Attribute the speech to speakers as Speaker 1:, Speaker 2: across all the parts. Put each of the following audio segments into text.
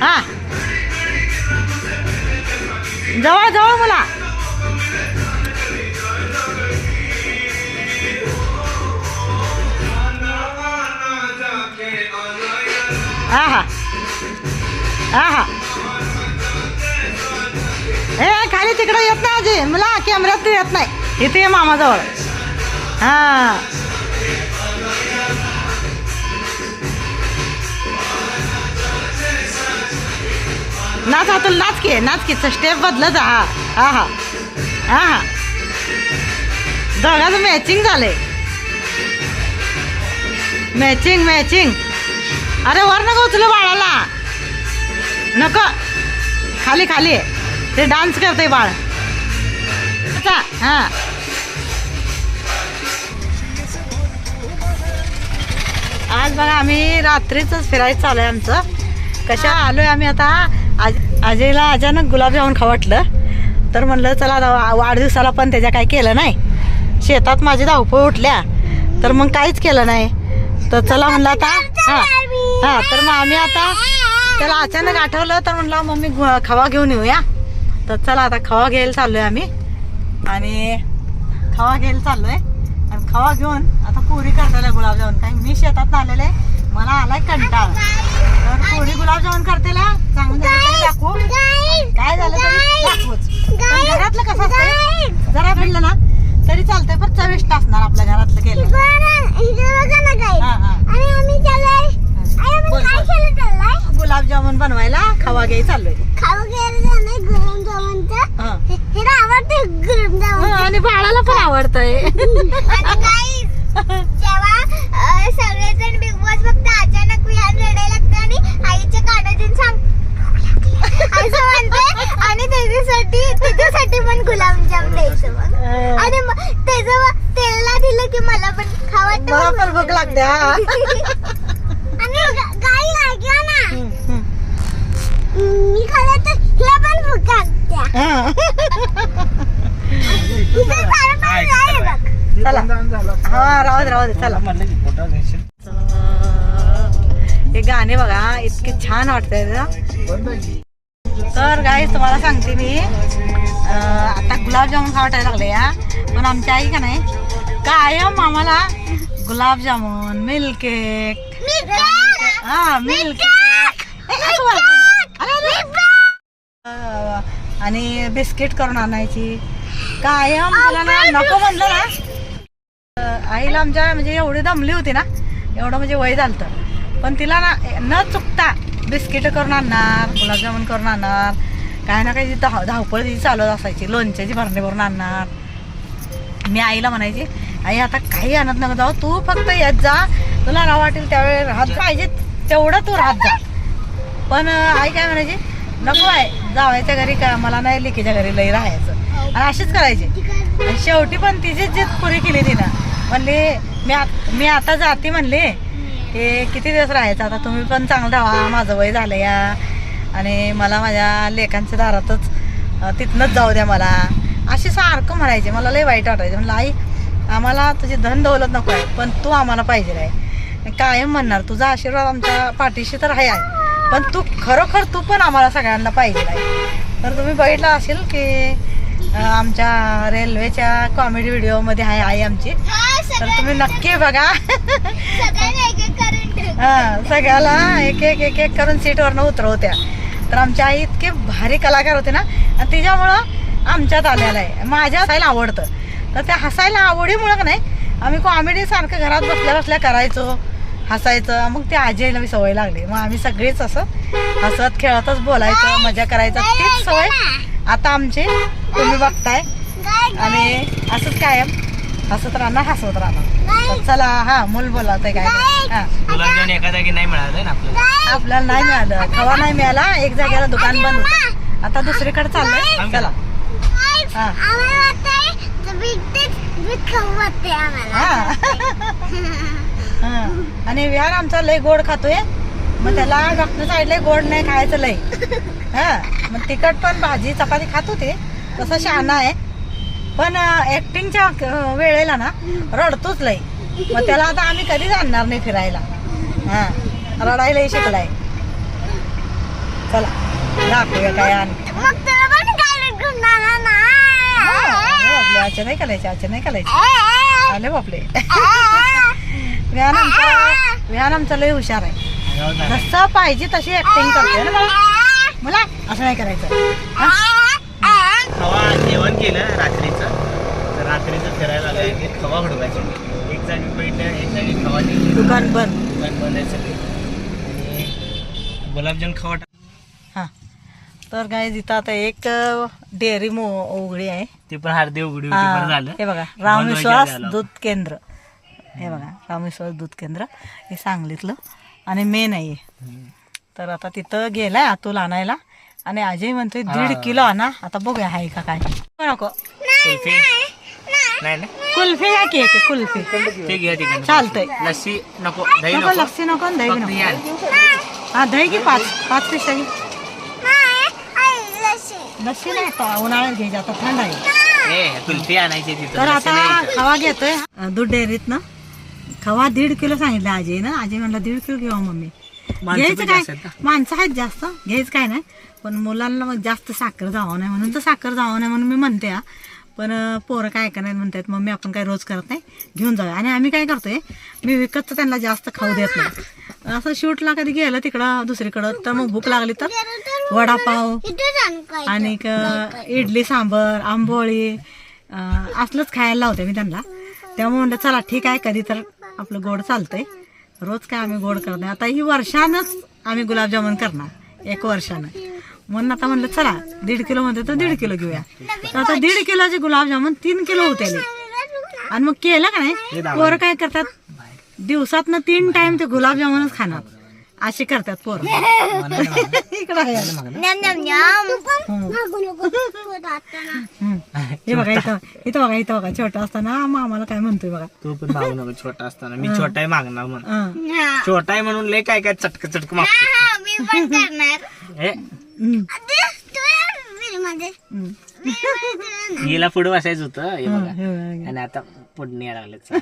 Speaker 1: हा. जवळ जवळ बोला. हा हा. ए खाली तिकडे येत नाही आजी. मला कॅमेऱ्यात येत नाही. इथे मामाजवळ. हा. नाच हा तुला नाच के नाच की. स्टेप बदलत हा हा हा. हा हा. दोघांचं मॅचिंग झालंय. मॅचिंग मॅचिंग अरे वर नको उचलू बाळाला. नको. खाली खाली. आहे. ते डान्स करते बाळ. अच्छा, हा. आज बघा आम्ही रात्रीच फिरायचं चालू आहे आमचं. कशा आलोय आम्ही आता? आज अजयला अचानक गुलाबजामुन खावं वाटलं. तर म्हणलं चला आता वाढदिवसाला पण त्याच्या काय केलं नाही. शेतात माझी धावपळ उठल्या. तर मग काहीच केलं नाही. तर चला म्हणलं आता हां हां तर मग आम्ही आता त्याला अचानक आठवलं. तर म्हणलं मम्मी खवा घेऊन येऊया. तर चला आता खवा घ्यायला चाललोय आम्ही. आणि खवा घ्यायला चाललोय. आहे खवा घेऊन आता पुरी करताय गुलाबजामुन. काही मी शेतात आलेले मला आलाय कंटाळ. तर पुरी गुलाबजामुन करतेला? चांगलं दाखवू. काय झालं तरी दाखवूच. घरातलं कसं असतं जरा भिडलं ना तरी चालतंय. पण चविष्ट असणार आपल्या घरातलं केलं. गुलाबजामुन बनवायला खवा घ्याय चाललोय. आणि बाळाला पण आवडतंय
Speaker 2: सगळेजण बिग बॉस बघता अचानक विहान रडायला लागतं आणि आईच्या कानातून सांग असं म्हणते आणि त्याच्यासाठी त्याच्यासाठी पण गुलाबजाम द्यायचं मग
Speaker 1: अं,
Speaker 2: आणि मग त्याचं मग दिलं की मला पण खावं
Speaker 1: मला पण भूक लागते हा.
Speaker 2: आणि गा- गाई ऐका ना.
Speaker 1: हम्म, हम्म.
Speaker 2: मी खाल्लं तर पण भूक
Speaker 1: हा.
Speaker 2: सारं पण आहे बघ.
Speaker 1: चला. हा राहू दे राहू दे चला. हे गाणे बघा इतके छान वाटतंय ना. तर गाईस तुम्हाला सांगते मी. अं, आता गुलाबजामुन खावटायला लागले या पण आमची आई का नाही कायम आम्हाला गुलाबजामुन मिल्क केक हा मिल्क आणि बिस्किट करून आणायची. कायम तिला ना नको म्हणलं ना. आईला आमच्या म्हणजे एवढी दमली होती ना एवढं म्हणजे वय झालं पण तिला ना न चुकता बिस्किट करून आणणार गुलाबजामुन करून आणणार. काय ना काही धाव धावपळ तिची चालत असायची. लोणच्याची भरणी भरून आणणार. मी आईला म्हणायची आई आता काही आणत नका जाऊ. तू फक्त येत जा. तुला राह वाटेल त्यावेळेस राहत पाहिजे. तेवढं तू राहत जा. पण आई काय म्हणायची? नको आहे. जावायच्या घरी का? मला नाही लिकीच्या घरी लई राहायचं. आणि अशीच करायची. शेवटी पण तिचीच जीत पुरी केली तिनं. म्हणली मी मी आता जाते म्हणली. हे किती दिवस राहायचं? आता तुम्ही पण चांगलं राहा. माझं वय झालं या. आणि मला माझ्या लेखांच्या दारातच तिथनंच जाऊ द्या मला. अशी सारखं म्हणायचे. मला लय वाईट वाटायचं. म्हणलं आई आम्हाला तुझी धन दौलत नको आहे पण तू आम्हाला पाहिजे आहे. कायम म्हणणार तुझा आशीर्वाद आमच्या पाठीशी तर आहे. आहे पण तू खरोखर तू पण आम्हाला सगळ्यांना पाहिजे आहे. तर तुम्ही बघितलं असेल की आमच्या रेल्वेच्या कॉमेडी व्हिडिओमध्ये आहे आई आमची. तर तुम्ही नक्की बघा. हा, सगळ्याला एक एक एक एक करून सीटवरनं उतरवत्या. तर आमच्या आई इतके भारी कलाकार होते ना आणि तिच्यामुळं आमच्यात आलेलं आहे. माझ्या हसायला आवडतं. तर त्या हसायला आवडीमुळं का नाही आम्ही कॉमेडी सारखं घरात बसल्या बसल्या करायचो हसायचं. मग ते आजीला मी सवय लागली. मग आम्ही सगळीच असं हसत खेळतच बोलायचं मजा करायचं. तीच सवय आता आमची तुम्ही बघताय. आणि असंच कायम हसत राहणार हसवत राहणार. चला हा मूल बोलावतंय काय हा.
Speaker 3: गुलाबजामुन एका जागी नाही मिळालं ना आपल्याला?
Speaker 1: आपल्याला नाही मिळालं. खवा नाही मिळाला एक जागेला दुकान बंद होतं. आता दुसरीकडे चाललंय. चला. हा. हा. हा. आणि विहार आमचा लय गोड खातोय. मग त्याला डॉक्टर सांगितलंय गोड नाही खायचं लय. हा. मग तिखट पण भाजी चपाती खात होते. तसं शहाणा आहे. पण ऍक्टिंगच्या वेळेला ना रडतोच लय. मग त्याला आता आम्ही कधीच आणणार नाही फिरायला? हा. रडायलाही शिकलाय चला दाखवूया काय आण. बापले आजच्या नाही करायचे आजच्या नाही करायचे आले बापले. विहान आमचा आमचा लय हुशार आहे. जसं पाहिजे तशी ऍक्टिंग करते ना मला असं नाही करायचं?
Speaker 3: खवा जेवण केलं रात्रीचं. तर रात्रीचं फिरायला आलं आहे खवा हुडकायचे एक जागी बैठलं एक जागी खवा
Speaker 1: दुकान बंद.
Speaker 3: दुकान बंद आहे सगळे. आणि गुलाबजाम खवा टाक-
Speaker 1: तर काय इथं आता एक डेअरी मो उघडी आहे.
Speaker 3: ते पण हार्दे उघडी
Speaker 1: हा,
Speaker 3: झालं.
Speaker 1: हे बघा रामविश्वास. दूध केंद्र. हे बघा रामविश्वास दूध केंद्र. हे सांगलीतलं. आणि मेन आहे. तर आता तिथं गेलाय अतुल आणायला. आणि अजय म्हणतोय दीड. किलो आणा. आता बघूया आहे का काय. नको.
Speaker 3: कुल्फी? नाही ना?
Speaker 1: कुल्फी घ्या की कुल्फी. चालतंय.
Speaker 3: लस्सी नको
Speaker 1: लस्सी नको दही
Speaker 3: हे.
Speaker 1: नको. हा दही की पाच. पाच पिशा घे लस्सी नाही आता उन्हाळ्यात घ्यायची आता थंड आहे.
Speaker 3: ए कुल्फी आणायची तिथं
Speaker 1: तर
Speaker 3: लस्सी
Speaker 1: आता
Speaker 3: नाही.
Speaker 1: खवा घेतोय. अं, दूध डेअरीत ना. खवा दीड किलो सांगितलं आजी ना. आजी म्हणलं दीड किलो घेऊ मम्मी.
Speaker 3: माणसं
Speaker 1: घ्यायचं
Speaker 3: पण
Speaker 1: काय?
Speaker 3: जास्त आहेत ना.
Speaker 1: माणसं आहेत जास्त. घ्यायचं काय नाही. पण मुलांना मग जास्त साखर जावं नाही म्हणून. तर साखर जावं नाही म्हणून मी म्हणते हा. पण अं, पोरं काय ऐकणार म्हणतात मम्मी आपण काय रोज करत नाही? घेऊन जाऊया. आणि आम्ही काय करतोय मी विकत तर त्यांना जास्त खाऊ देत नाही. असं शूटला कधी गेलं तिकडं दुसरीकडं तर मग भूक लागली तर? वडापाव आणि इडली सांबर आंबोळी असलंच खायला लावते मी त्यांना. त्यामुळे म्हणलं चला ठीक आहे कधी तर आपलं गोड चालतंय. रोज काय आम्ही गोड नाही. आता ही वर्षानंच आम्ही गुलाबजामुन करणार एक वर्षानं. म्हणून आता म्हणलं चला दीड किलो म्हणते तर दीड किलो घेऊया. तर आता दीड किलोचे गुलाबजामुन तीन किलो होते आणि मग केलं का नाही? पोरं काय करतात? दिवसातनं तीन टाइम ते गुलाबजामुनच खाणार. असे करतात पोरं. इकडं आहे.
Speaker 2: नम नम नम
Speaker 1: हं. हम्म. हे बघा इथं इथं बघा इथं बघा. छोटा असताना मामाला काय म्हणतोय बघा.
Speaker 3: तू पण मागू नको छोटा असताना. मी छोटा आहे मागणार म्हणून.
Speaker 1: हं.
Speaker 2: हा.
Speaker 3: छोटा आहे म्हणून लय काय काय चटक चटक मागतो
Speaker 2: हा, मी पण करणार.
Speaker 3: हे?
Speaker 1: हम्म.
Speaker 2: तू- तू बिलमध्ये.
Speaker 1: हम्म.
Speaker 3: हिला पुढे बसायचं होतं हे बघा.
Speaker 1: हे बघा.
Speaker 3: आणि आता पुढे यायला लागले.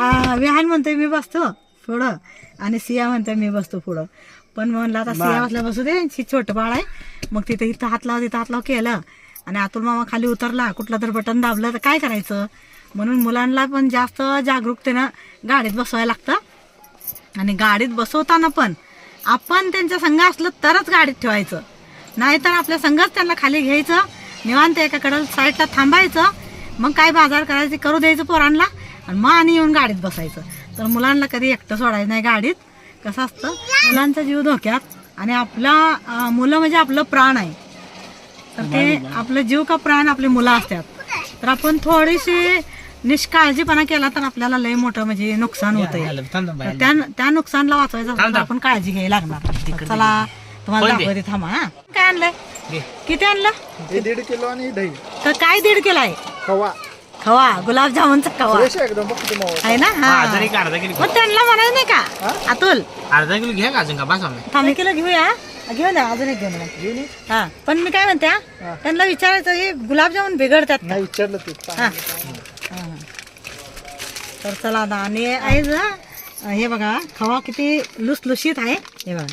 Speaker 2: हा,
Speaker 1: विहान म्हणतोय मी बसतो. पुढं. आणि सिया म्हणतोय मी बसतो पुढं. पण म्हणलं आता सिया बसल्या बसू दे शी छोटं बाळ आहे. मग तिथे इथं हात लाव तिथं हात लाव केलं. आणि अतुल मामा खाली उतरला कुठलं तर बटन दाबलं तर काय करायचं? म्हणून मुलांना पण जास्त जागरूकतेनं गाडीत बसवायला लागतं. आणि गाडीत बसवताना पण आपण त्यांच्या संघ असलं तरच गाडीत ठेवायचं. नाहीतर आपल्या संघच त्यांना खाली घ्यायचं. निवांत एकाकडं साईडला थांबायचं. मग काय बाजार करायचे करू द्यायचं पोरांना. आणि मग आणि येऊन गाडीत बसायचं. तर मुलांना कधी एकटं सोडायचं नाही गाडीत. कसं असतं? मुलांचा जीव धोक्यात आणि आपला मुलं म्हणजे आपलं प्राण आहे. तर ते आपलं जीव का प्राण आपले मुलं असतात. तर आपण थोडीशी निष्काळजीपणा केला तर आपल्याला लय मोठं म्हणजे नुकसान होतंय. तर त्या त्या नुकसानला वाचवायचं आपण काळजी घ्यायला लागणार. चला तुम्हाला. दाखवते थांबा हा. काय आणलंय. किती आणलं?
Speaker 4: हे दीड किलो आणि दही.
Speaker 1: तर काय दीड किलो आहे?
Speaker 4: खवा
Speaker 1: खवा गुलाबजामुनचा खवा.
Speaker 4: फ्रेश आहे एकदम बघ तुम्ही
Speaker 1: आहे ना?
Speaker 3: अजून
Speaker 1: हा
Speaker 3: एक अर्धा किलो
Speaker 1: मग त्यांना म्हणायचं नाही का? अतुल.
Speaker 3: अर्धा किलो घ्या का अजून का? बस आम्ही
Speaker 1: थांब किलो घेऊया. घेऊन या अजून एक घेऊन या.
Speaker 4: घेऊन ये.
Speaker 1: हा. पण मी काय म्हणते हा, त्यांना विचारायचं हे गुलाबजामुन बिघडतात का?
Speaker 4: नाही विचारलं ते.
Speaker 1: हा. हा. तर चला आता आणि आहे हे बघा खवा किती लुसलुशीत आहे. हे बघा.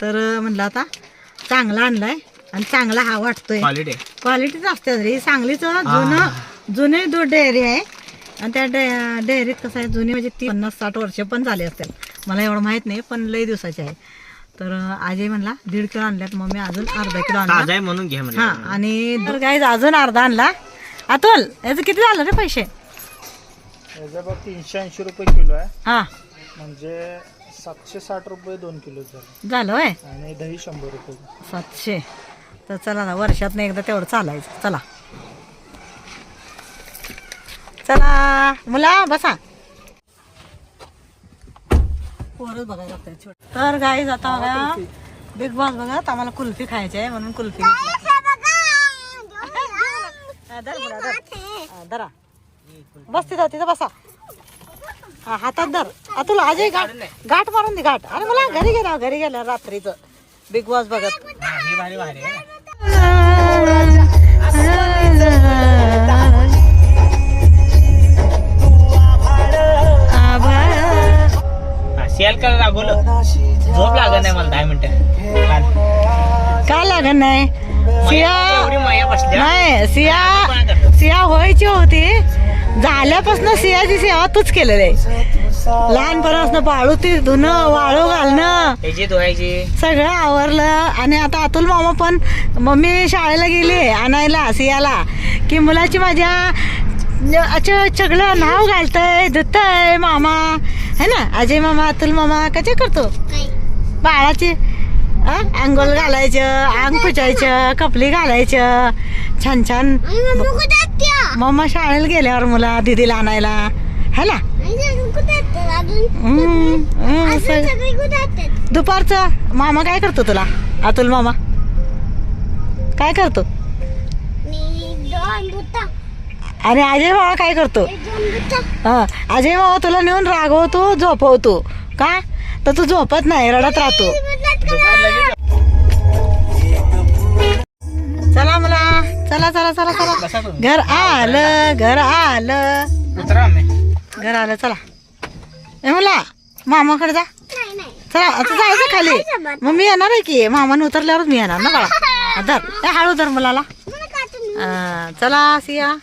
Speaker 1: तर म्हणलं आता चांगला आणलाय आणि चांगला हा वाटतोय.
Speaker 3: क्वालिटी
Speaker 1: क्वालिटीच असते रे सांगलीचं जुनं जुने दूध डेअरी आहे आणि त्या डे- डेअरीत कसं आहे जुनी म्हणजे ती पन्नास साठ वर्ष पण झाले असतील. मला एवढं माहीत नाही पण लई दिवसाचे आहे. तर आजी म्हणला दीड किलो आणल्यात मग मी अजून अर्धा किलो आणला.
Speaker 3: म्हणून घ्या
Speaker 1: हा आणि तर काय अजून अर्धा आणला. अतुल याचं किती झालं रे पैसे?
Speaker 4: याचं बघ तीनशे ऐंशी रुपये किलो आहे.
Speaker 1: हा.
Speaker 4: म्हणजे सातशे साठ रुपये दोन किलो झाले.
Speaker 1: झालं होय?
Speaker 4: आणि दही शंभर रुपये.
Speaker 1: सातशे. तर चला ना वर्षातनं एकदा तेवढं चालायचं. चला. चला मुला बसा. तर गाई जाता बघा बिग बॉस बघत आम्हाला कुल्फी खायची आहे म्हणून कुल्फी धरा बस तिथं तिथं बसा. हा हातात धर. तुला अजय गाठ गाठ मारून दे गाठ. अरे मला घरी गेला घरी गेला रात्रीचं. बिग बॉस बघत.
Speaker 3: शेल का रागवलं झोप लागत नाही मला दहा मिनिटं.
Speaker 1: लागत नाही? सिया नाही सिया सिया व्हायची होती. झाल्यापासून सियाची सेवा तूच केलेली आहे. लहानपणापासून पाळू ती धुणं वाळू घालणं. सगळं आवरलं. आणि आता अतुल मामा पण मम्मी शाळेला गेली आणायला सियाला. की मुलाची माझ्या सगळं नाव घालतंय धुतय मामा. है ना? अजय मामा अतुल मामा कसे करतो? बाळाची आंघोळ घालायचं अंग पुचायचं कपली घालायचं छान छान.
Speaker 2: मम्मी
Speaker 1: शाळेला गेल्यावर मुला दिदीला आणायला. है ना? दुपारचं मामा काय करतो तुला? अतुल मामा? काय करतो? आणि अजय मामा काय करतो? हा अजय मामा तुला नेऊन रागवतो झोपवतो. का? तर तू झोपत नाही रडत राहतो. चला मला चला चला चला चला. घर आलं घर आलं. घर आलं चला. ए मुला मामाकडे जा. चला आता जायचं खाली. मग मी येणार आहे की? मामाने उतरल्यावरच मी येणार ना बाळा. धर हळू धर मुलाला. चला सिया